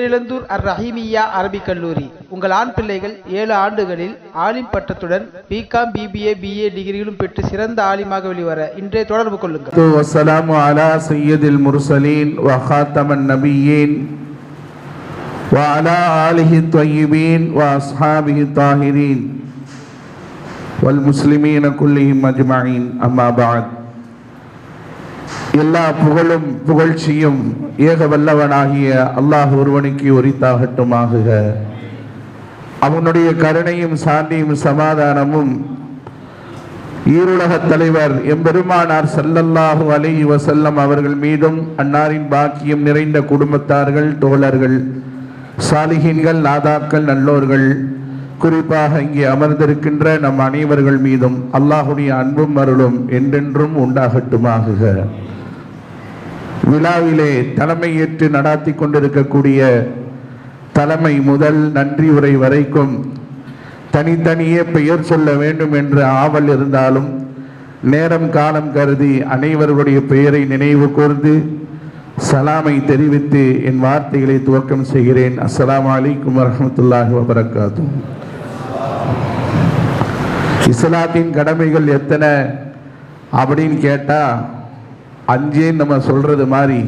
பேரிழந்தூர் அர் ரஹீமியா அரபிக் கல்லூரி. உங்கள் ஆண் பிள்ளைகள் ஏழு ஆண்டுகளில் ஆலிம் பட்டத்துடன் பிகாம் பிபிஏ பிஏ டிகிரிகளும் பெற்று சிறந்த ஆலிமாக வெளிவர இன்றைய தொடர்பு கொள்ளுங்கள். அலா சையதில் முர்சலீன் வஹாத்தமன் நபியீன் وعلى آله الطيبين وأصحابه الطاهرين والمسلمين كلهم أجمعين أما بعد எல்லா புகழும் புகழ்ச்சியும் ஏக வல்லவனாகிய அல்லாஹ் ஒருவனுக்கு உரித்தாகட்டுமாகுக. அவனுடைய கருணையும் சாந்தியும் சமாதானமும் ஈருலக தலைவர் எம்பெருமானார் செல்லல்லாஹு அலைஹி வசல்லம் அவர்கள் மீதும் அன்னாரின் பாக்கியம் நிறைந்த குடும்பத்தார்கள் தோழர்கள் சாலிகின்கள் நாதாக்கள் நல்லோர்கள் குறிப்பாக இங்கே அமர்ந்திருக்கின்ற நம் அனைவர்கள் மீதும் அல்லாஹுடைய அன்பும் அருளும் என்றென்றும் உண்டாகட்டுமாகுக. விழாவிலே தலைமையேற்று நடாத்தி கொண்டிருக்கக்கூடிய தலைமை முதல் நன்றி உரை வரைக்கும் தனித்தனியே பெயர் சொல்ல வேண்டும் என்ற ஆவல் இருந்தாலும் நேரம் காலம் கருதி அனைவருடைய பெயரை நினைவு கூர்ந்து சலாமை தெரிவித்து என் வார்த்தைகளை துவக்கம் செய்கிறேன். அஸ்லாம் அலைக்கும் வரமத்துல்லாஹி வபரகாத்து. இஸ்லாத்தின் கடமைகள் எத்தனை அப்படின்னு கேட்டால் அஞ்சேன்னு நம்ம சொல்றது மாதிரி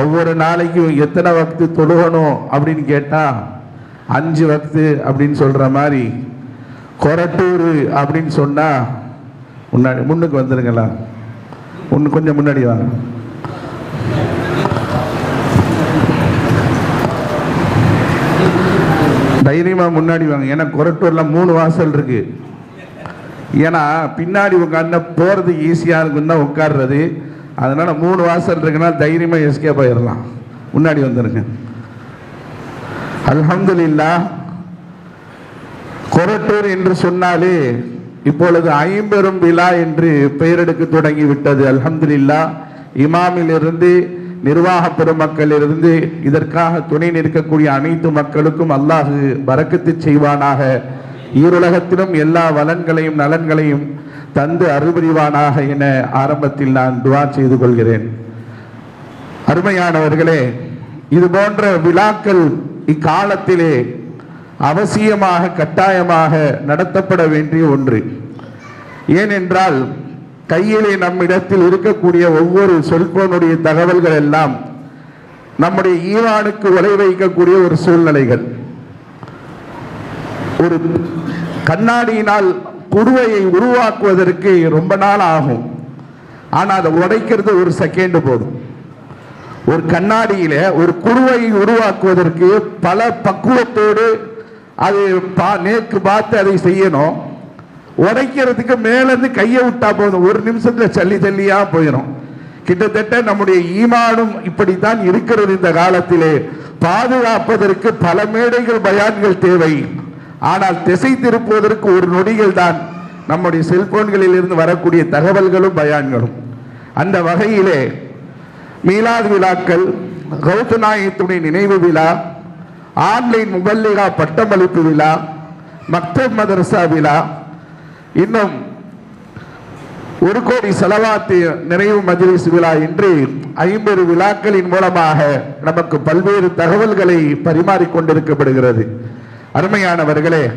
ஒவ்வொரு நாளைக்கும் எத்தனை வக்து தொழுகணும் அப்படின்னு கேட்டால் அஞ்சு வக்து அப்படின்னு சொல்ற மாதிரி கொரட்டூர் அப்படின்னு சொன்னால் முன்னாடி முன்னுக்கு வந்துருங்களா ஒன்று கொஞ்சம் முன்னாடி வாங்க தைரியமாக முன்னாடி வாங்க. ஏன்னா கொரட்டூரில் மூணு வாசல் இருக்கு. ஏன்னா பின்னாடி உட்காந்து போகிறது ஈஸியாக இருக்குன்னு தான் உட்காடுறது அதனால மூணு வாசல் இருக்குன்னா தைரியமா எஸ்கே போயிடலாம். முன்னாடி வந்துருங்க. அல்ஹம்துலில்லா கொரட்டூர் என்று சொன்னாலே இப்பொழுது ஐம்பெரும் விழா என்று பெயரெடுக்க தொடங்கி விட்டது அல்ஹம்துலில்லாஹ் இமாமிலிருந்து நிர்வாக பெருமக்களிலிருந்து இதற்காக துணை நிற்கக்கூடிய அனைத்து மக்களுக்கும் அல்லாஹு வரக்கத்து செய்வானாக. ஈருலகத்திலும் எல்லா வளன்களையும் நலன்களையும் தந்து அருள்புரிவானாக என ஆரம்பத்தில் நான் துவா செய்து கொள்கிறேன். அருமையானவர்களே இது போன்ற விழாக்கள் இக்காலத்திலே அவசியமாக கட்டாயமாக நடத்தப்பட வேண்டிய ஒன்று. ஏனென்றால் கையிலே நம்மிடத்தில் இருக்கக்கூடிய ஒவ்வொரு செல்போனுடைய தகவல்கள் எல்லாம் நம்முடைய ஈவானுக்கு உலை வைக்கக்கூடிய ஒரு சூழ்நிலைகள். ஒரு கண்ணாடியினால் குடுவையை உருவாக்குவதற்கு ரொம்ப நாள் ஆகும். ஆனால் அதை உடைக்கிறது ஒரு செகண்ட் போதும். ஒரு கண்ணாடியில் ஒரு குடுவையை உருவாக்குவதற்கு பல பக்குவத்தோடு அது பா நேற்று பார்த்து அதை செய்யணும். உடைக்கிறதுக்கு மேலேருந்து கையை விட்டா போதும். ஒரு நிமிஷத்தில் சல்லி சல்லியாக போயிடும் கிட்டத்தட்ட நம்முடைய ஈமானும் இப்படித்தான் இருக்கிறது இந்த காலத்திலே. பாதுகாப்பதற்கு பல மேடைகள் பயான்கள் தேவை. ஆனால் திசை திருப்புவதற்கு ஒரு நொடிகள் தான் நம்முடைய செல்போன்களில் இருந்து வரக்கூடிய தகவல்களும் பயான்களும். அந்த வகையிலே மீலாது விழாக்கள் கௌதநாயகத்துடைய நினைவு விழா ஆன்லைன் முபல்லிகா பட்டமளிப்பு விழா மக்தப் மதரசா விழா இன்னும் ஒரு கோடி செலவாத்து நிறைவு மஜ்லிஸ் விழா என்று ஐம்பது விழாக்களின் மூலமாக நமக்கு பல்வேறு தகவல்களை பரிமாறிக்கொண்டிருக்கப்படுகிறது. அருமையானவர்களே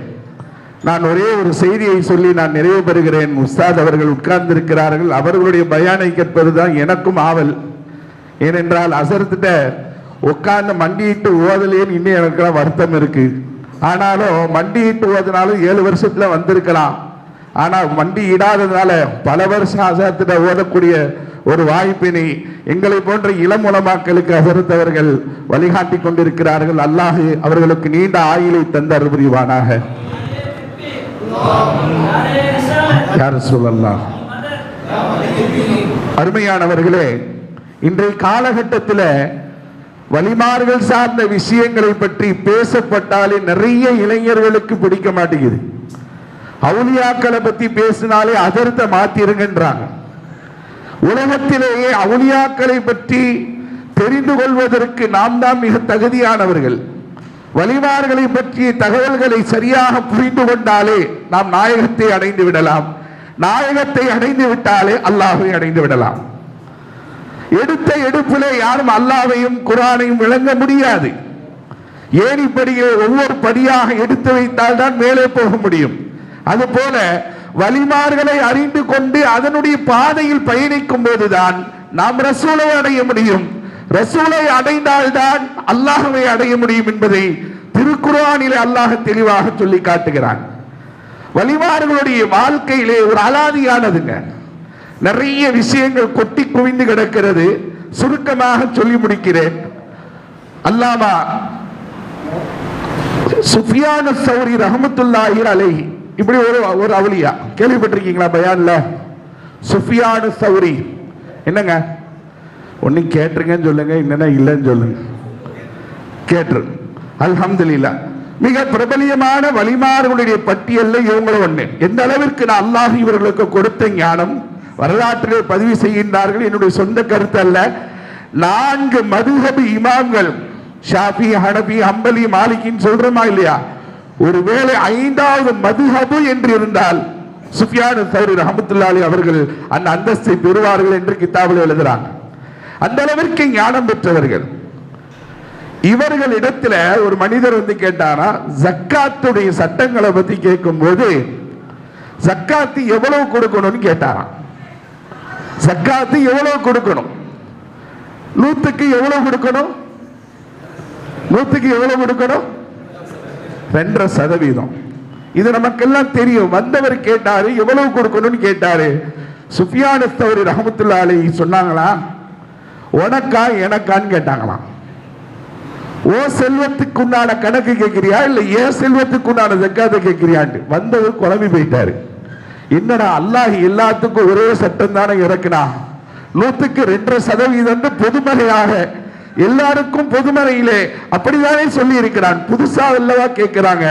நான் ஒரே ஒரு செய்தியை சொல்லி நான் நிறைவு பெறுகிறேன். உஸ்தாத் அவர்கள் உட்கார்ந்திருக்கிறார்கள். அவர்களுடைய பயானை கேட்பதுதான் எனக்கும் ஆவல். ஏனென்றால் அசரத்திட்ட உட்கார்ந்து மண்டியிட்டு ஓதலேன்னு இன்னும் எனக்கெல்லாம் வருத்தம் இருக்கு. ஆனாலும் மண்டியிட்டு ஓதுனாலும் ஏழு வருஷத்துல வந்திருக்கலாம். ஆனா மண்டி இடாததுனால பல வருஷம் அசரத்திட்ட ஓதக்கூடிய ஒரு வாய்ப்பினை எங்களை போன்ற இளம் உலமாக்களுக்கு அசரத்தவர்கள் வழிகாட்டி கொண்டிருக்கிறார்கள். அல்லாஹு அவர்களுக்கு நீண்ட ஆயுளை தந்த புரிவானாக. யார் சொல்லலாம் அருமையானவர்களே இன்றைய காலகட்டத்தில் வழிமார்கள் சார்ந்த விஷயங்களை பற்றி பேசப்பட்டாலே நிறைய இளைஞர்களுக்கு பிடிக்க மாட்டேங்குது. அவுலியாக்களை பத்தி பேசினாலே அதர்த்த மாத்திருங்கன்றாங்க. உலகத்திலேயே அவுளியாக்களை பற்றி தெரிந்து கொள்வதற்கு நாம் தான் மிக தகுதியானவர்கள். வழிமார்களை பற்றிய தகவல்களை சரியாக புரிந்து கொண்டாலே நாம் நாயகத்தை அடைந்து விடலாம். நாயகத்தை அடைந்து விட்டாலே அல்லாஹை அடைந்து விடலாம். எடுத்த எடுப்பிலே யாரும் அல்லாவையும் குரானையும் விளங்க முடியாது. ஏணிப்படியை ஒவ்வொரு படியாக எடுத்து வைத்தால் தான் மேலே போக முடியும். அதுபோல வழிமார்களை அறிந்து கொண்டு அதனுடைய பாதையில் பயணிக்கும் போதுதான் நாம் ரசூலை அடைய முடியும். ரசூலை அடைந்தால்தான் அல்லாஹுவை அடைய முடியும் என்பதை திருக்குறானிலே அல்லாஹ் தெளிவாக சொல்லி காட்டுகிறான். வழிமார்களுடைய வாழ்க்கையிலே ஒரு அலாதியானதுங்க. நிறைய விஷயங்கள் கொட்டி குவிந்து கிடக்கிறது. சுருக்கமாக சொல்லி முடிக்கிறேன். அல்லாமா சுஃபியான சௌரி ரஹமத்துல்லாஹிர் அலைஹி இப்படி ஒரு ஒரு அவலியா? கேள்விப்பட்டிருக்கீங்களா பயான்ல? சுஃபியான சௌரி. என்னங்க? ஒன்றும் கேட்டுருங்கன்னு சொல்லுங்க என்னன்னா இல்லைன்னு சொல்லுங்க. கேட்டு அல்ஹம்துலில்லாஹ் மிக பிரபலியமான வழிமாறுகளுடைய பட்டியலில் இவங்களும் ஒன்று எந்த அளவிற்கு நான் அல்லாஹ் இவர்களுக்கு கொடுத்த ஞானம் வரலாற்றிலே பதிவு செய்கின்றார்கள் என்னுடைய சொந்த கருத்து அல்ல. நான்கு மதுஹபி இமாம்கள் ஷாஃபி ஹனபி ஹம்பலி மாலிகின்னு சொல்றோமா இல்லையா? ஒருவேளை ஐந்தாவது மதுஹபு என்று இருந்தால் சுஃபியான சௌரி ரஹமத்துல்லாலி அவர்கள் அந்த அந்தஸ்தை பெறுவார்கள் என்று கித்தாபில் எழுதுறாங்க. அந்த அளவிற்கு ஞானம் பெற்றவர்கள். இவர்களிடத்துல ஒரு மனிதர் வந்து கேட்டாரா ஜக்காத்துடைய சட்டங்களை பத்தி கேட்கும் போது ஜக்காத்து எவ்வளவு கொடுக்கணும்னு கேட்டாராம். ஜக்காத்து எவ்வளவு கொடுக்கணும்? நூத்துக்கு எவ்வளவு கொடுக்கணும்? நூத்துக்கு எவ்வளவு கொடுக்கணும்? ரெண்டரை சதவீதம். இது நமக்கெல்லாம் தெரியும். வந்தவர் கேட்டாரு எவ்வளவு கொடுக்கணும்னு கேட்டாரு. சுஃபியானஸ்தவர் ரஹமத்துல்லா அலி சொன்னாங்களா? உனக்கா எனக்கான்னு கேட்டாங்களாம். ஓ செல்வத்துக்கு உண்டான கணக்கு கேட்கிறியா? இல்ல ஏன் செல்வத்துக்கு உண்டான ஜக்காத்தை கேட்கிறியான்னு வந்தவர் குழம்பி போயிட்டாரு. என்னடா அல்லாஹ் எல்லாத்துக்கும் ஒரே சட்டம் தானே இறக்குனா? நூத்துக்கு ரெண்டரை சதவீதம் பொதுமறையாக எல்லாருக்கும் பொதுமறையிலே அப்படிதானே சொல்லி இருக்கிறான் புதுசா அல்லவா கேட்கிறாங்க.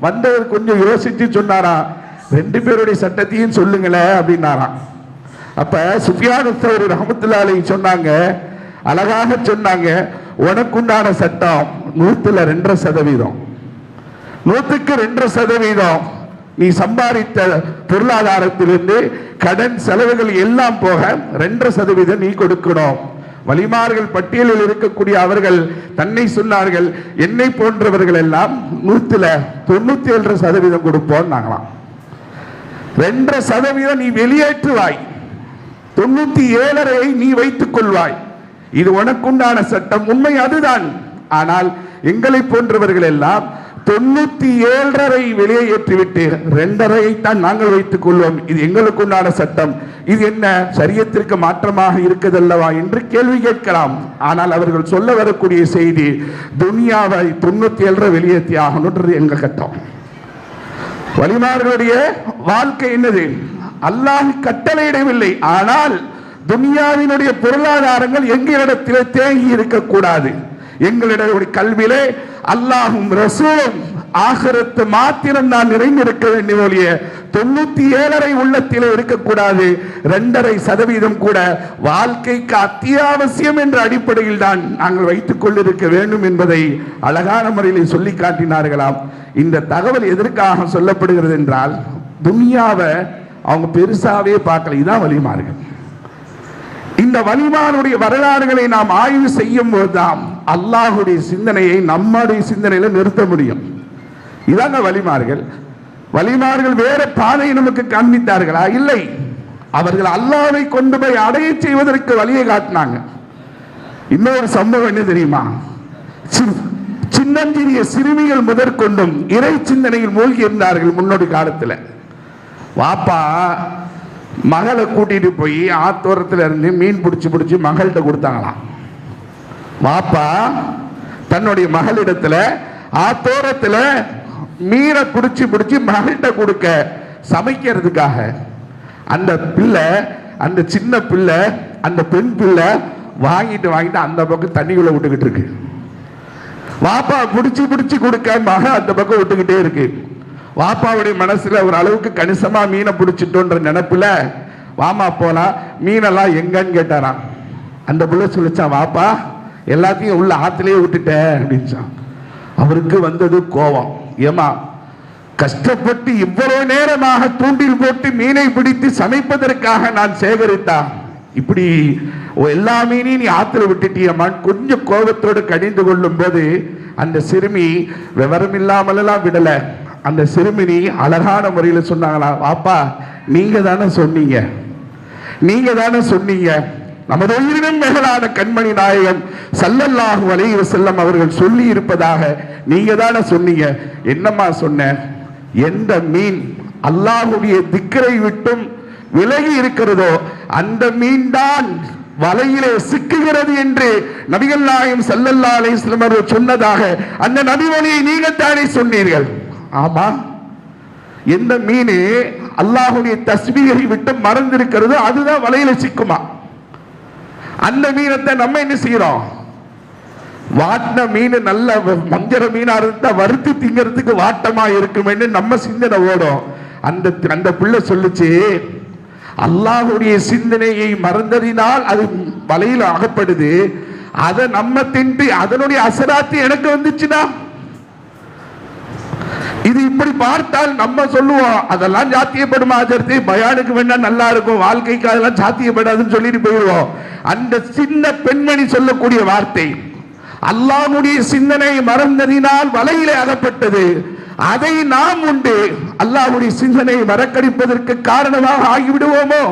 வந்தவர் கொஞ்சம் யோசிச்சு சொன்னாரா? ரெண்டு பேருடைய சட்டத்தையும் சொல்லுங்களேன் அப்படின்னாராம். அப்ப சுஃபியான் ஒரு ரஹமத்துல்லாலை சொன்னாங்க அழகாக சொன்னாங்க உனக்குண்டான சட்டம் நூத்துல ரெண்டரை சதவீதம். நூத்துக்கு ரெண்டரை சதவீதம் நீ சம்பாதித்த பொருளாதாரத்திலிருந்து கடன் செலவுகள் எல்லாம் போக ரெண்டரை சதவீதம் நீ கொடுக்கணும். வலிமார்கள் பட்டியலில் இருக்கக்கூடிய அவர்கள் தன்னை சொன்னார்கள் என்னை போன்றவர்கள் எல்லாம் நூத்துல தொண்ணூத்தி ஏழரை சதவீதம் கொடுப்போம் நாங்களாம். ரெண்டரை சதவீதம் நீ வெளியேற்றுவாய். தொண்ணூத்தி ஏழரை நீ வைத்துக் கொள்வாய். இது உனக்குண்டான சட்டம் உண்மை அதுதான். ஆனால் எங்களை போன்றவர்கள் எல்லாம் தொண்ணூத்தி ஏழரை வெளியேற்றிவிட்டு ரெண்டரை தான் நாங்கள் வைத்துக் கொள்வோம் இது எங்களுக்குண்டான சட்டம். இது என்ன சரியத்திற்கு மாற்றமாக இருக்குதல்லவா என்று கேள்வி கேட்கலாம். ஆனால் அவர்கள் சொல்ல வரக்கூடிய செய்தி துனியாவை தொண்ணூத்தி ஏழரை வெளியேற்றி ஆகணுன்றது எங்க கட்டம். வலிமார்களுடைய வாழ்க்கை என்னது? அல்லாஹ் கட்டளையிடவில்லை. ஆனால் துனியாவினுடைய பொருளாதாரங்கள் எங்களிடத்திலே தேங்கி இருக்கக்கூடாது. எங்களிடம் கல்வியிலே அல்லாஹும் ரசூலும் ஆகரத்து மாத்திரம் நான் நிறைந்திருக்க வேண்டும் ஒழிய தொண்ணூத்தி ஏழரை உள்ளத்திலே இருக்கக்கூடாது ரெண்டரை சதவீதம் கூட வாழ்க்கைக்கு அத்தியாவசியம் என்ற அடிப்படையில் தான் நாங்கள் வைத்துக் கொண்டிருக்க வேண்டும் என்பதை அழகான முறையில் சொல்லி காட்டினார்களாம். இந்த தகவல் எதற்காக சொல்லப்படுகிறது என்றால் துனியாவை அவங்க பெருசாவே பார்க்கல. இதான் வழிமார்கள். இந்த வலிமானுடைய வரலாறுகளை நாம் ஆய்வு செய்யும் போதுதான் அல்லாஹுடைய சிந்தனையை நம்முடைய சிந்தனையில நிறுத்த முடியும். இதாங்க வலிமார்கள். வலிமார்கள் வேற பாதையை நமக்கு காண்பித்தார்களா? இல்லை. அவர்கள் அல்லாவை கொண்டு போய் அடைய செய்வதற்கு வழியை காட்டினாங்க. இன்னொரு சம்பவம் என்ன தெரியுமா? சி- சின்னஞ்சிறிய சிறுமிகள் முதற்கொண்டும் இறை சிந்தனையில் மூழ்கி இருந்தார்கள் முன்னோடி காலத்துல. வாப்பா மகளை கூட்டிட்டு போய் ஆத்தோரத்துல இருந்து மீன் பிடிச்சி பிடிச்சி மகள்கிட்ட கொடுத்தாங்களாம் மாப்பா தன்னுடைய மகளிடத்துல ஆத்தோரத்துல மீனை பிடிச்சி பிடிச்சி மகள்கிட்ட கொடுக்க சமைக்கிறதுக்காக. அந்த பிள்ளை அந்த சின்ன பிள்ளை அந்த பெண் பிள்ளை வாங்கிட்டு வாங்கிட்டு அந்த பக்கம் தண்ணிக்குள்ள விட்டுக்கிட்டு இருக்கு. வாப்பா பிடிச்சி பிடிச்சி கொடுக்க மக அந்த பக்கம் விட்டுக்கிட்டே இருக்கு. வாப்பாவுடைய மனசுல ஒரு அளவுக்கு கணிசமா மீனை பிடிச்சிட்டோன்ற நினைப்புல வாமா போலாம் மீனெல்லாம் எங்கன்னு கேட்டாராம். அந்த பிள்ளை சொல்லிச்சான் வாப்பா எல்லாத்தையும் உள்ள ஆத்திலேயே விட்டுட்டேன் அப்படின்ச்சான். அவருக்கு வந்தது கோபம் ஏமா கஷ்டப்பட்டு இவ்வளவு நேரமாக தூண்டில் போட்டு மீனை பிடித்து சமைப்பதற்காக நான் சேகரித்தான். இப்படி எல்லா மீனையும் நீ ஆத்துல விட்டுட்டியம்மான் கொஞ்சம் கோபத்தோடு கடிந்து கொள்ளும் போது அந்த சிறுமி விவரம் இல்லாமலெல்லாம் விடலை. அந்த சிறுமினி அழகான முறையில் சொன்னாங்களா பாப்பா நீங்க தானே சொன்னீங்க. நீங்க தானே சொன்னீங்க. நமது உயிரினும் மேலான கண்மணி நாயகம் சல்லல்லாஹு அலைஹி செல்லம் அவர்கள் சொல்லி இருப்பதாக நீங்க தானே சொன்னீங்க. என்னம்மா சொன்ன? எந்த மீன் அல்லாஹுடைய திக்கரை விட்டும் விலகி இருக்கிறதோ அந்த மீன் தான் வலையிலே சிக்குகிறது என்று நபிகள் நாயகம் சல்லல்லா அலையம் அவர்கள் சொன்னதாக அந்த நபிமொழியை நீங்கள் தானே சொன்னீர்கள். ஆமா. எந்த மீன் அல்லாஹுடைய தஸ்பீகை விட்டு மறந்திருக்கிறதோ அதுதான் வலையில சிக்குமா? அந்த மீனத்தை நம்ம என்ன செய்யறோம்? வாட்டின மீன் நல்ல மஞ்சர மீனா இருந்தா வறுத்து திங்கிறதுக்கு வாட்டமா இருக்குமேன்னு நம்ம சிந்தனை ஓடும். அந்த அந்த பிள்ளை சொல்லுச்சு அல்லாஹுடைய சிந்தனையை மறந்ததினால் அது வலையில் அகப்படுது. அதை நம்ம தின்று அதனுடைய அசராத்து எனக்கு வந்துச்சுன்னா இது இப்படி பார்த்தால் நம்ம சொல்லுவோம் அதெல்லாம் சாத்தியப்படுமா அஜர்த்தி பயானுக்கு வேணா நல்லா இருக்கும் வாழ்க்கைக்கு அதெல்லாம் சாத்தியப்படாதுன்னு சொல்லிட்டு போயிடுவோம் அந்த சின்ன பெண்மணி சொல்லக்கூடிய வார்த்தை அல்லாஹ்வுடைய சிந்தனை மறந்ததினால் வலையிலே அகப்பட்டது. அதை நாம் உண்டு அல்லாஹ்வுடைய சிந்தனை மறக்கடிப்பதற்கு காரணமாக ஆகிவிடுவோமோ?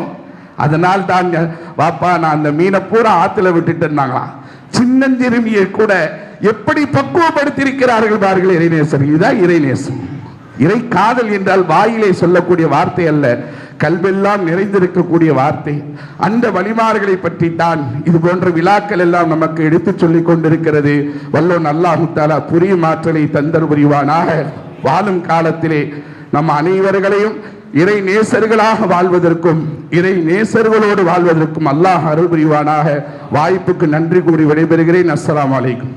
அதனால் தாங்க வாப்பா நான் அந்த மீனை பூரா ஆத்துல விட்டுட்டேன்னாங்களாம். சின்னஞ்சிறுமியை கூட எப்படி பக்குவப்படுத்தியிருக்கிறார்கள் பாருங்கள் இறைநேசர் இதுதான் இறைநேசம். இறை காதல் என்றால் வாயிலே சொல்லக்கூடிய வார்த்தை அல்ல கல்வெல்லாம் நிறைந்திருக்கக்கூடிய வார்த்தை. அந்த வழிமார்களை பற்றி தான் இது போன்ற விழாக்கள் எல்லாம் நமக்கு எடுத்துச் சொல்லிக் கொண்டிருக்கிறது. வல்லோ அல்லாஹு தாலா புரியும் ஆற்றலை தந்தர் புரிவானாக வாழும் காலத்திலே நம் அனைவர்களையும் இறை நேசர்களாக வாழ்வதற்கும் இறை நேசர்களோடு வாழ்வதற்கும் அல்லாஹ் அருள் புரிவானாக. வாய்ப்புக்கு நன்றி கூறி விடைபெறுகிறேன். அஸ்லாம் வலைக்கும்